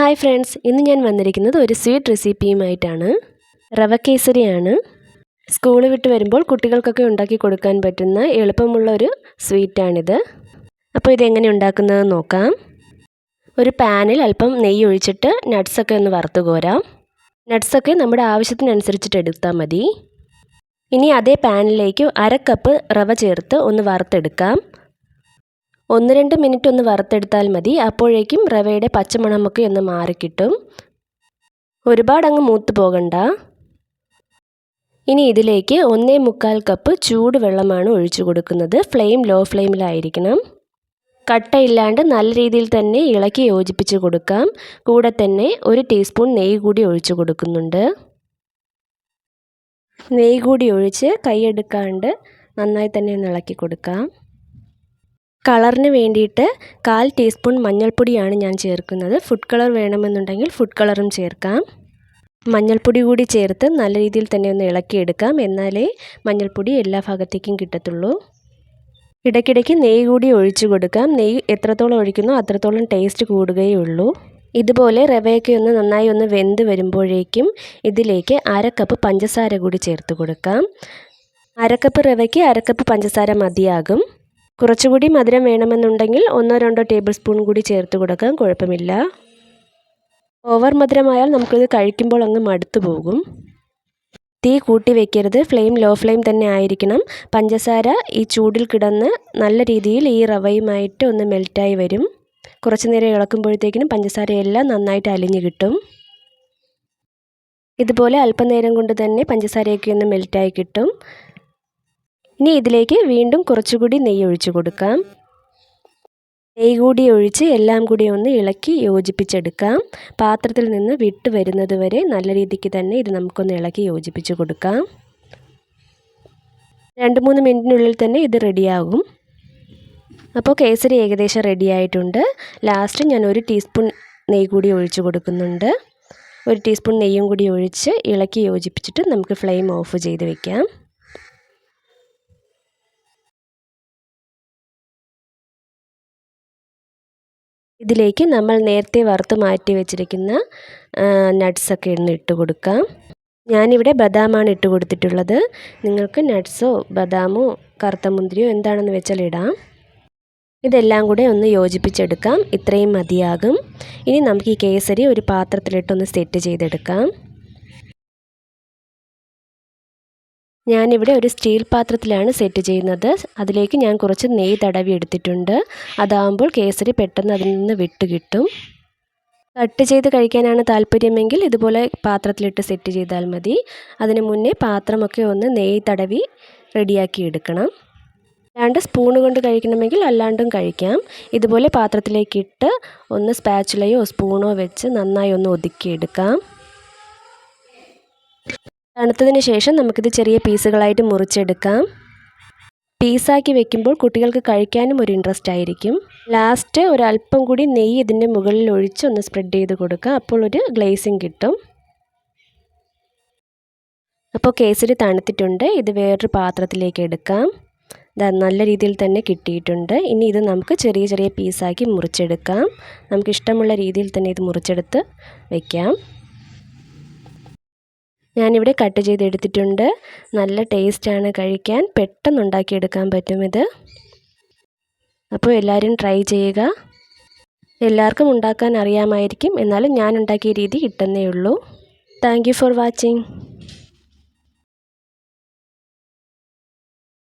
Hi friends ഇന്ന് ഞാൻ വന്നിരിക്കുന്നത് ഒരു സ്വീറ്റ് റെസിപ്പിയുമായിട്ടാണ്. റവ കേസരിയാണ് സ്കൂൾ വിട്ട് വരുമ്പോൾ കുട്ടികൾക്കൊക്കെ ഉണ്ടാക്കി കൊടുക്കാൻ പറ്റുന്ന എളുപ്പമുള്ള ഒരു സ്വീറ്റാണിത്. അപ്പോൾ ഇതെങ്ങനെ ഉണ്ടാക്കുന്നത് നോക്കാം. ഒരു പാനിൽ അല്പം നെയ്യ് ഒഴിച്ചിട്ട് നട്ട്സൊക്കെ ഒന്ന് വറുത്ത് കോരാം. നട്ട്സൊക്കെ നമ്മുടെ ആവശ്യത്തിനനുസരിച്ചിട്ട് എടുത്താൽ മതി. ഇനി അതേ പാനിലേക്ക് അര കപ്പ് റവ ചേർത്ത് ഒന്ന് വറുത്തെടുക്കാം. ഒന്ന് രണ്ട് മിനിറ്റ് ഒന്ന് വറുത്തെടുത്താൽ മതി. അപ്പോഴേക്കും റവയുടെ പച്ചമണമൊക്കെ ഒന്ന് മാറിക്കിട്ടും ഒരുപാട് അങ്ങ് മൂത്ത് പോകണ്ട. ഇനി ഇതിലേക്ക് ഒന്നേ മുക്കാൽ കപ്പ് ചൂട് വെള്ളമാണ് ഒഴിച്ചു കൊടുക്കുന്നത്. Flame law ഫ്ലെയിമിലായിരിക്കണം. കട്ടയില്ലാണ്ട് നല്ല രീതിയിൽ തന്നെ ഇളക്കി യോജിപ്പിച്ച് കൊടുക്കാം. കൂടെ തന്നെ ഒരു ടീസ്പൂൺ നെയ്യ് കൂടി ഒഴിച്ചു കൊടുക്കുന്നുണ്ട്. നെയ്യ് കൂടി ഒഴിച്ച് കൈയെടുക്കാണ്ട് നന്നായി തന്നെ ഒന്ന് ഇളക്കി കൊടുക്കാം. കളറിന് വേണ്ടിയിട്ട് കാൽ ടീസ്പൂൺ മഞ്ഞൾപ്പൊടിയാണ് ഞാൻ ചേർക്കുന്നത്. ഫുഡ് കളർ വേണമെന്നുണ്ടെങ്കിൽ ഫുഡ് കളറും ചേർക്കാം. മഞ്ഞൾപ്പൊടി കൂടി ചേർത്ത് നല്ല രീതിയിൽ തന്നെ ഒന്ന് ഇളക്കിയെടുക്കാം. എന്നാലേ മഞ്ഞൾപ്പൊടി എല്ലാ ഭാഗത്തേക്കും കിട്ടത്തുള്ളൂ. ഇടയ്ക്കിടയ്ക്ക് നെയ്യ് കൂടി ഒഴിച്ചു കൊടുക്കാം. നെയ്യ് എത്രത്തോളം ഒഴിക്കുന്നോ അത്രത്തോളം ടേസ്റ്റ് കൂടുകയേ ഉള്ളൂ ഇതുപോലെ റവയൊക്കെ ഒന്ന് നന്നായി ഒന്ന് വെന്ത് വരുമ്പോഴേക്കും ഇതിലേക്ക് അരക്കപ്പ് കപ്പ് പഞ്ചസാര കൂടി ചേർത്ത് കൊടുക്കാം. അരക്കപ്പ് റവയ്ക്ക് അരക്കപ്പ് പഞ്ചസാര മതിയാകും. കുറച്ചുകൂടി മധുരം വേണമെന്നുണ്ടെങ്കിൽ ഒന്നോ രണ്ടോ ടേബിൾ സ്പൂൺ കൂടി ചേർത്ത് കൊടുക്കാം കുഴപ്പമില്ല. ഓവർ മധുരമായാൽ നമുക്കിത് കഴിക്കുമ്പോൾ അങ്ങ് മടുത്തു പോകും. തീ കൂട്ടി വെക്കരുത് ഫ്ലെയിം ലോ ഫ്ലെയിം തന്നെ ആയിരിക്കണം. പഞ്ചസാര ഈ ചൂടിൽ കിടന്ന് നല്ല രീതിയിൽ ഈ റവയുമായിട്ട് ഒന്ന് മെൽറ്റായി വരും. കുറച്ച് നേരം ഇളക്കുമ്പോഴത്തേക്കിനും പഞ്ചസാരയെല്ലാം നന്നായിട്ട് അലിഞ്ഞു കിട്ടും. ഇതുപോലെ അല്പനേരം കൊണ്ട് തന്നെ പഞ്ചസാരയൊക്കെ ഒന്ന് മെൽറ്റായി കിട്ടും. ഇനി ഇതിലേക്ക് വീണ്ടും കുറച്ചുകൂടി നെയ്യ് ഒഴിച്ചു കൊടുക്കാം. നെയ്യ് കൂടി ഒഴിച്ച് എല്ലാം കൂടി ഒന്ന് ഇളക്കി യോജിപ്പിച്ചെടുക്കാം. പാത്രത്തിൽ നിന്ന് വിട്ട് വരുന്നത് വരെ നല്ല രീതിക്ക് തന്നെ ഇത് നമുക്കൊന്ന് ഇളക്കി യോജിപ്പിച്ച് കൊടുക്കാം. രണ്ട് മൂന്ന് മിനിറ്റിനുള്ളിൽ തന്നെ ഇത് റെഡിയാകും. അപ്പോൾ കേസരി ഏകദേശം റെഡി ആയിട്ടുണ്ട്. ലാസ്റ്റ് ഞാൻ ഒരു ടീസ്പൂൺ നെയ്യ് കൂടി ഒഴിച്ച് കൊടുക്കുന്നുണ്ട്. ഒരു ടീസ്പൂൺ നെയ്യും കൂടി ഒഴിച്ച് ഇളക്കി യോജിപ്പിച്ചിട്ട് നമുക്ക് ഫ്ലെയിം ഓഫ് ചെയ്ത് വെക്കാം. ഇതിലേക്ക് നമ്മൾ നേരത്തെ വറുത്ത് മാറ്റി വെച്ചിരിക്കുന്ന നട്ട്സൊക്കെ ഒന്ന് ഇട്ട് കൊടുക്കാം. ഞാനിവിടെ ബദാമാണ് ഇട്ട് കൊടുത്തിട്ടുള്ളത്. നിങ്ങൾക്ക് നട്ട്സോ ബദാമോ കറുത്ത മുന്തിരിയോ എന്താണെന്ന് വെച്ചാൽ ഇടാം. ഇതെല്ലാം കൂടെ ഒന്ന് യോജിപ്പിച്ചെടുക്കാം. ഇത്രയും മതിയാകും. ഇനി നമുക്ക് ഈ കേസരി ഒരു പാത്രത്തിലിട്ടൊന്ന് സെറ്റ് ചെയ്തെടുക്കാം. ഞാനിവിടെ ഒരു സ്റ്റീൽ പാത്രത്തിലാണ് സെറ്റ് ചെയ്യുന്നത്. അതിലേക്ക് ഞാൻ കുറച്ച് നെയ്യ് തടവി എടുത്തിട്ടുണ്ട്. അതാകുമ്പോൾ കേസരി പെട്ടെന്ന് അതിൽ നിന്ന് വിട്ട് കിട്ടും. കട്ട് ചെയ്ത് കഴിക്കാനാണ് താല്പര്യമെങ്കിൽ ഇതുപോലെ പാത്രത്തിലിട്ട് സെറ്റ് ചെയ്താൽ മതി. അതിന് മുന്നേ പാത്രമൊക്കെ ഒന്ന് നെയ്യ് തടവി റെഡിയാക്കി എടുക്കണം. അല്ലാണ്ട് സ്പൂൺ കൊണ്ട് കഴിക്കണമെങ്കിൽ അല്ലാണ്ടും കഴിക്കാം. ഇതുപോലെ പാത്രത്തിലേക്കിട്ട് ഒന്ന് സ്പാച്ചുലയോ സ്പൂണോ വെച്ച് നന്നായി ഒന്ന് ഒതുക്കിയെടുക്കാം തണുത്തതിന് ശേഷം നമുക്കിത് ചെറിയ പീസുകളായിട്ട് മുറിച്ചെടുക്കാം. പീസാക്കി വെക്കുമ്പോൾ കുട്ടികൾക്ക് കഴിക്കാനും ഒരു ഇൻട്രസ്റ്റ് ആയിരിക്കും. ലാസ്റ്റ് ഒരല്പം കൂടി നെയ്യ് ഇതിന്റെ മുകളിൽ ഒഴിച്ച് ഒന്ന് സ്പ്രെഡ് ചെയ്ത് കൊടുക്കുക അപ്പോൾ ഒരു ഗ്ലേസിങ് കിട്ടും. അപ്പോൾ കേസരി തണുത്തിട്ടുണ്ട്. ഇത് വേറൊരു പാത്രത്തിലേക്ക് എടുക്കാം. നല്ല രീതിയിൽ തന്നെ കിട്ടിയിട്ടുണ്ട്. ഇനി ഇത് നമുക്ക് ചെറിയ ചെറിയ പീസാക്കി മുറിച്ചെടുക്കാം. നമുക്കിഷ്ടമുള്ള രീതിയിൽ തന്നെ ഇത് മുറിച്ചെടുത്ത് വയ്ക്കാം ഞാനിവിടെ കട്ട് ചെയ്തെടുത്തിട്ടുണ്ട്. നല്ല ടേസ്റ്റാണ് കഴിക്കാൻ. പെട്ടെന്ന് ഉണ്ടാക്കിയെടുക്കാൻ പറ്റും ഇത് അപ്പോൾ എല്ലാവരും ട്രൈ ചെയ്യുക. എല്ലാവർക്കും ഉണ്ടാക്കാൻ അറിയാമായിരിക്കും. എന്നാലും ഞാൻ ഉണ്ടാക്കിയ രീതി കിട്ടുന്നേ ഉള്ളൂ. Thank for watching.